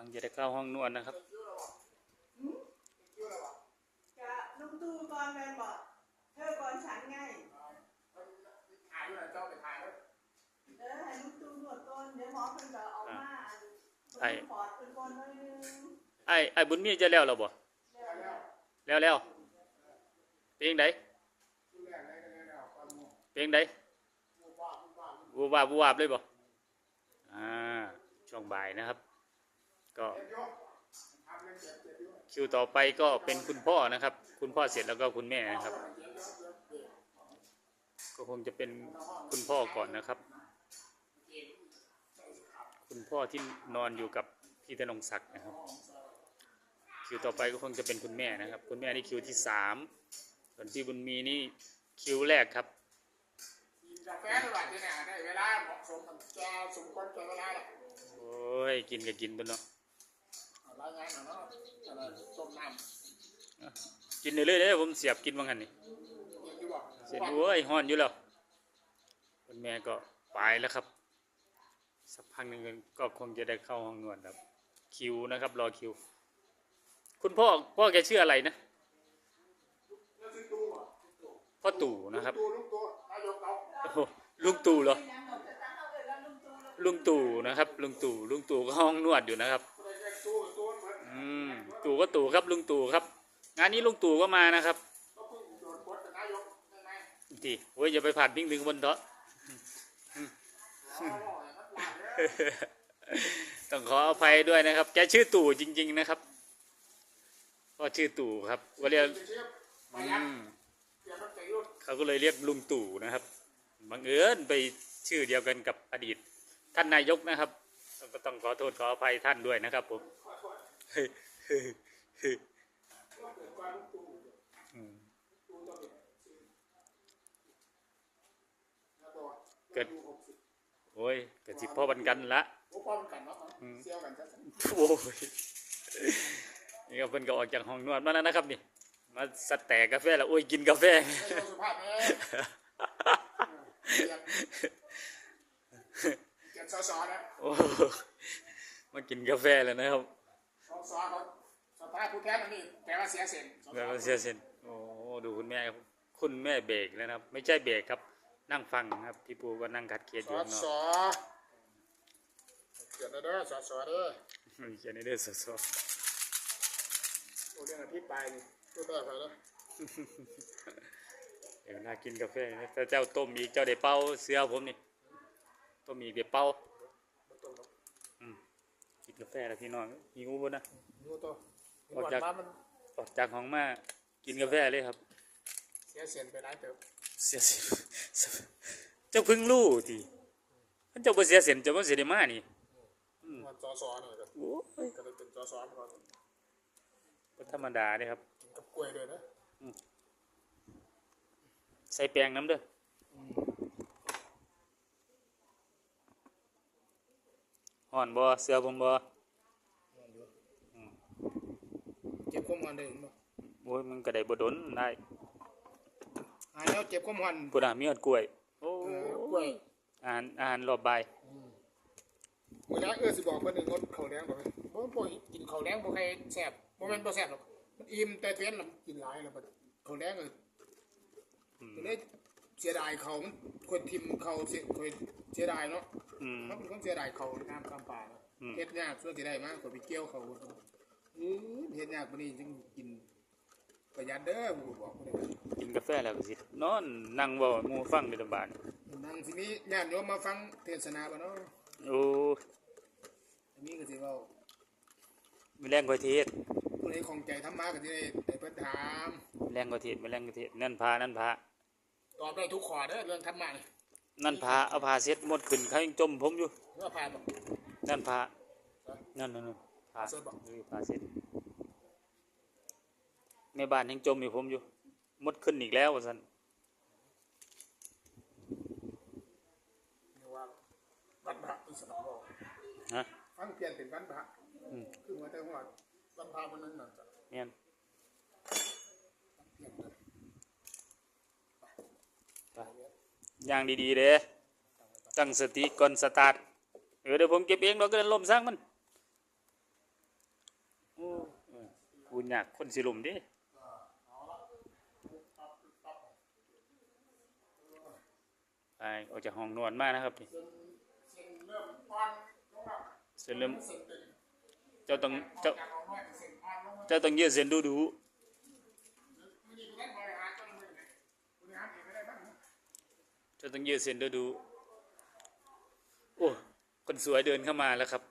ลังจะได้เข้าห้องนวดนะครับจะลุงตู่ก่อนแมนบอกเธอก่อนฉันไงถ่ายด้วยเจ้าไปถ่ายด้วยเออให้ลุงตู่นวดก่อนเดี๋ยวหมอเพิ่นจะเอามาอันไอ้ปอดเป็นคนหน่อยนึงไอ้ไอ้บุญมีจะแล้วเหราบ่แล้วแล้วแล้วเป็นยังไงที่แรกเลยก็เลยเอาความมั่วเป็นยังไงมั่วบ้ามั่วบ้าบูบาบบูบาบเลยบ่อ่าช่วงบ่ายนะครับ ก็เจ็บเยอะทำเล่นเจ็บเจ็บเยอะคิวต่อไปก็เป็นคุณพ่อนะครับ คุณพ่อเสร็จแล้วก็คุณแม่นะครับเจ็บเยอะเยอะเจ็บก็คงจะเป็นคุณพ่อก่อนนะครับ คุณพ่อที่นอนอยู่กับพี่ธนงศักดิ์นะครับ คิวต่อไปก็คงจะเป็นคุณแม่นะครับ คุณแม่นี่คิวที่สามส่วนพี่บุญมีนี่คิวแรกครับกินกาแฟด้วยว่าที่เนี่ยได้เวลาเหมาะสมกับแกสมควรแก่เวลาแหละโอ้ยกินก็กินตัวเนาะเอา รายงานขอเนาะจะได้ต้มน้กินเรื่อยๆเลยผมเสียบกินว่างันนี่เย็นดีกว่เสร็จโอ้ยห้อนอยู่แล้วคุณแม่ก็ไปแล้วครับ สักพักหนึ่งก็คงจะได้เข้าห้องนวดครับ คิวนะครับ รอคิว คุณพ่อพ่อแกชื่ออะไรนะพ่อตู่นะครับลูกตัวนายกเราโอ้โหลุงตู่เหรอลุงตู่นะครับ ลุงตู่ลุงตู่ก็ห้องนวดอยู่นะครับ ตู่ก็ตู่ครับลุงตู่ครับ งานนี้ลุงตู่ก็มานะครับก็เพิ่งโดนปลดเป็นนายกได้ไหมทีโอ้ยอย่าไปผ่านพิงถึงบนเถอะต้องขออภัยด้วยนะครับ แกชื่อตู่จริง ๆ นะครับก็ชื่อตู่ครับก็เรียกเรียวมันจะยุ่งเขาก็เลยเรียกลุงตู่นะครับบังเอิญไปชื่อเดียวกันกับอดีต ท่านนายกนะครับ ก็ต้องขอโทษขออภัยท่านด้วยนะครับผม เฮ้ยเฮ้ยเฮ้ยว่าเกิดความตู้อืมตู้ต้องเป็นแล้วก็เกิดตู้หกสิบโอ้ยเกิดสิพ่อบันกันละโอ้ป้อมกันเนาะเซี่ยวกันซะโอ้ยนี่ก็เพิ่นก็ออกจากห้องนวดมาแล้วนะครับนี่มาสแตกกาแฟแล้วโอ้ยกินกาแฟไม่ต้องสุภาพแม่เก็บซอสนะโอ้มากินกาแฟแล้วนะครับซอสเขา สภาพผู้แทนนี่แต่ว่าเสียเส้นแบบว่าเสียเส้นโอ้ดูคุณแม่ครับคุณแม่เบรกแล้วนะครับ ไม่ใช่เบรกครับ นั่งฟังครับพี่ปูก็นั่งคัดเคียดอซยู่อข้างนอสกเขียนได้เด้อซอสเด้อเขียนในเด้อสอโอ้เรื่องอภิปรายนี่ตัวแม่ไปแล้วเดี๋ยวน่ากินกาแฟนะถ้าเจ้าต้มอีกเจ้าได้เป้าเสื้อผมนี่ต้มอีกเดี๋ยวเป้าอืมกินกาแฟแล้วพี่น้องหิวบ่นะดูตัว ออกจากมามันออกจากห้องมากินกาแฟเลยครับ เสียเส้นไปหลายเติบเสียสิเจ้าเพิ่งรู้ทีท่านเจ้าบ่เสียเสียนเจ้าบ่เสียได้มานี่มันซอสนี่ก็โอ้ยก็เลยเป็นซอสมันก่อนบ่ธรรมดาเด้ครับกินกับกล้วยด้วยนะใส่แป้งน้ำเด้อห่อนบ่เสื้อผมบ่ เจ็บข้อมันได้บ่โอ้ยมันก็ได้บ่ดนได้อ่าแล้วเจ็บข้อมันพุ่นน่ะมีฮอดกล้วย โอ้เออกล้วยอาหารอาหารรอบบ่ายมื้อนั้นเออสิบอกเพิ่นงดข้าวแดงบ่บ่บ่กินข้าวแดงบ่ใครแซ่บบ่แม่นบ่แซ่บหรอกมันอิ่มแต่เตือนแล้วกินหลายแล้วบัดข้าวแดงก็อืมก็เลยเสียดายเขามันคนทิมเขาเสียคนเสียดายเนาะอืมมันเป็นคนเสียดายเขาน้ำกำป่าเนาะอืมเฮ็ดยากส่วนที่ได้มากกว่าไปเกี่ยวเขา อือเฮ็ดยากปานนี้จึงกินประหยัดเด้อผู้บอกผู้ใดกินกาแฟแล้วก็สินอนนั่งเว้าให้หมู่ฟังในตำบานนั่งสิมีญาติโยมมาฟังเทศนาบ่เนาะโอ้อันนี้ก็สิเว้ามีแรงกว่าเทศผู้ใดของใจธรรมะก็สิได้ได้เพิ่นถามมีแรงกว่าเทศมีแรงกว่าเทศนั่นพานั่นพาตอบได้ทุกข้อเด้อเรื่องธรรมะนี่นั่นพาเอาพาเซ็ตหมดขึ้นเขายังจมผมอยู่เมื่อผ่านบ่นั่นพานั่นนั่นนั่น พาเสร็จบ่เออพาเซ็ตในบ้านยังจมอยู่ผมอยู่หมดขึ้นอีกแล้วว่าซั่นนี่ว่าวันพระอีสานบ่ฮะฟังเปลี่ยนเป็นวันพระอืมคือว่าแต่ว่าวันพระมันนั้นน่ะจะแม่นเปลี่ยนเลยไปอย่างดีๆเด้ตั้งสติก่อนสตาร์ทเออเดี๋ยวผมเก็บเองเราก็เดินลมสร้างมัน โอ้เอ อกูอยากคนสิลุมดิไปออกจากห้องนอนมากนะครับนี่เส้นเริ่มปานลงแล้วเริ่มเจ้าต้องเจ้าเส้นปางเจ้าต้องยืดเส้นดูดูไม่ดีกูได้บริหารต้นมือเนี่ยบริหางไม่ได้บ้างนะเจ้าต้องยืดเส้นดูดูโอ้คนสวยเดินเข้ามาแล้วครับ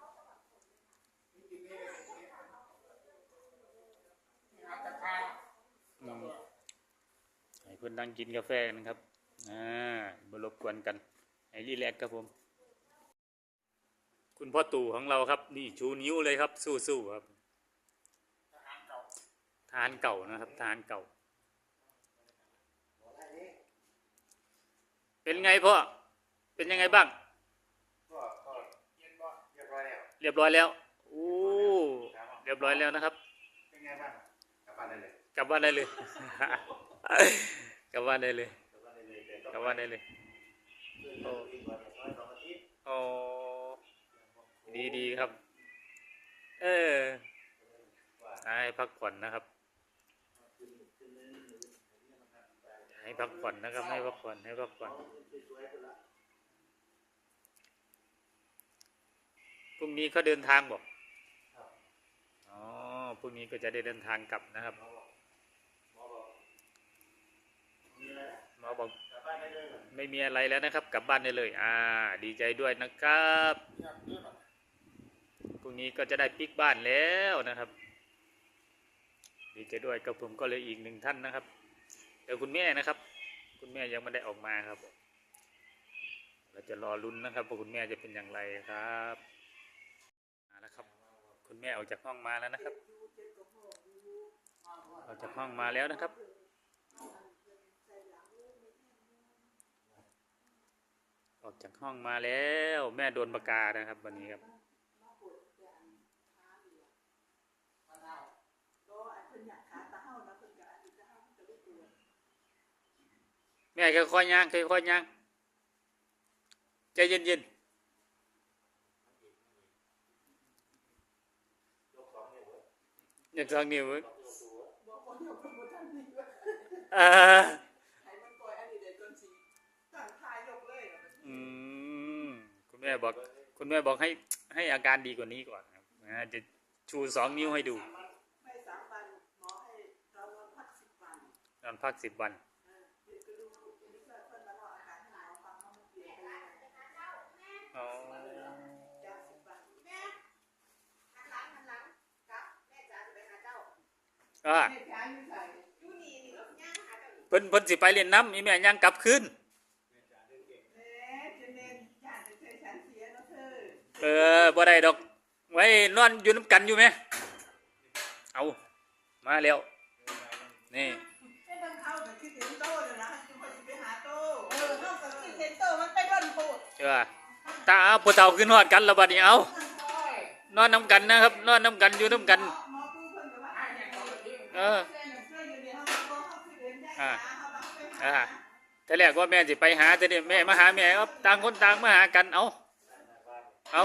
บริหารจากทาง อืมให้ เพื่อนนั่งกินกาแฟกันครับ อ่าบรบกวนกันให้รีแลกซ์ครับผม คุณพ่อตู่ของเราครับ นี่ชูนิ้วเลยครับ สู้ๆครับทหารเก่าทหารเก่านะครับทหารเก่า เป็นไงพ่อ เป็นยังไงบ้างก็ก็เย็นบ่เรียบร้อยแล้วเรียบร้อยแล้วโอ้เรียบร้อยแล้วนะครับ เป็นไงบ้าง กลับบ้านได้เลย กลับบ้านได้เลย กลับบ้านได้เลยกลับบ้านได้เลยกบ้านได้เลยโอ้อีกวันน้อยสองอาทิตย์อ๋อดีดีครับ เออว่าให้พักผ่อนนะครับ ให้พักผ่อนนะครับ ให้พักผ่อนให้พักผ่อนพรุ่งนี้เขาเดินทางบอกอ๋อพรุ่งนี้ก็จะได้เดินทางกลับนะครับ หมอบอกหมอบอกมี อะไรหมอบอกกลับบ้านได้เลยเหรอไม่มีอะไรแล้วนะครับ กลับบ้านได้เลย อ่า ดีใจด้วยนะครับพรุ่งนี้ก็จะได้ปิกบ้านแล้วนะครับ ดีใจด้วยกับผมก็เลยอีกหนึ่งท่านนะครับเดี๋ยวคุณแม่นะครับ คุณแม่ยังไม่ได้ออกมาครับ เราจะรอลุ้นนะครับว่าคุณแม่จะเป็นอย่างไรครับมาแล้วครับ คุณแม่ออกจากห้องมาแล้วนะครับออกจากห้องมาแล้วนะครับ ออกจากห้องมาแล้วแม่โดนประกานะครับ วันนี้ครับก็อันเพิ่อยากขาตาเฮานะเพิ่นก็อันนี้ตาเฮาเพิ่นก็ได้ตัวแม่ค่อยๆย่างค่อยๆย่างใจเย็นยกสองนิ้วเยๆอย่าทางนิ้วไว้ยอ่าเดี๋ยวเพิ่นบ่ทันนี่ว่าอ่ ม่บอกคุณแม่บอกให้ให้อาการดีกว่านี้ก่อนครับนะจะชูสองนิ้วให้ดูไม่สามวันหมอให้เรานอนพักสิบวันนอนพักสิบวันเออเดี๋ยวก็ดูอันนี้ก็เพิ่นมาเล่าอาการให้หมอฟังว่ามันเปลี่ยนไปยังไงอ๋อจากสิบวันหันหลังหันหลังครับแม่จ๋าจะไปหาเจ้าอ่าแม่ย้ายอยู่ไสอยู่นี่นี่รถย่างหาเจ้านี่เพิ่นเพิ่นสิไปเรียนน้ำอีแม่ย่างกลับคืน แหมจะเน้นย่านจะใช้ฉันเสียเนาะเธอ เออบ่ ได้ดอกไว้นอนอยู่น้ำกันอยู่ไหมเอามาแล้วนี่ไม่ต้องเข้าตเลยนะคือว่าสิไปหาโตเอาปโดเต่าขึ้นฮอดกันแล้วบัดนี้เอานอนน้ำกันนะครับ นอนน้ำกันอยู่น้ำกันเอออแม่น่ะฮาอ่าหาเฮาว่าไปหาอ่าแต่แรกว่าแม่สิไปหาแต่เนี่ยแม่มาหาแม่เอาต่างคนต่างมาหากันเอาเอา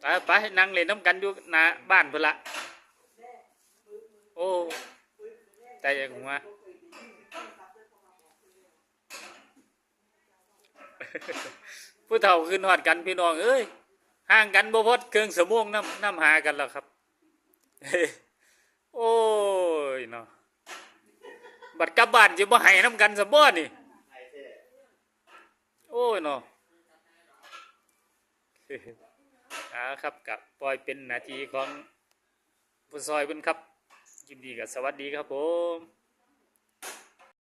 ไปไปนั่งเล่นน้ำกันอยู่หน้าบ้านเพิ่นละโอ้แต่ยังหัวผู้เฒ่าขึ้นหอดกันพี่น้องเอ้ยห่างกันบ่พอดเครื่องสมงน้ำน้ำหากันแล้วครับ โอ้ยเนาะบัดกลับบ้านจะบ่ให้น้ำกันสบ่นี่ไอ้เท่โอ้ยเนาะ อ่าครับกับปล่อยเป็นนาทีของผู้ซอยเพิ่นครับยินดีกับสวัสดีครับผม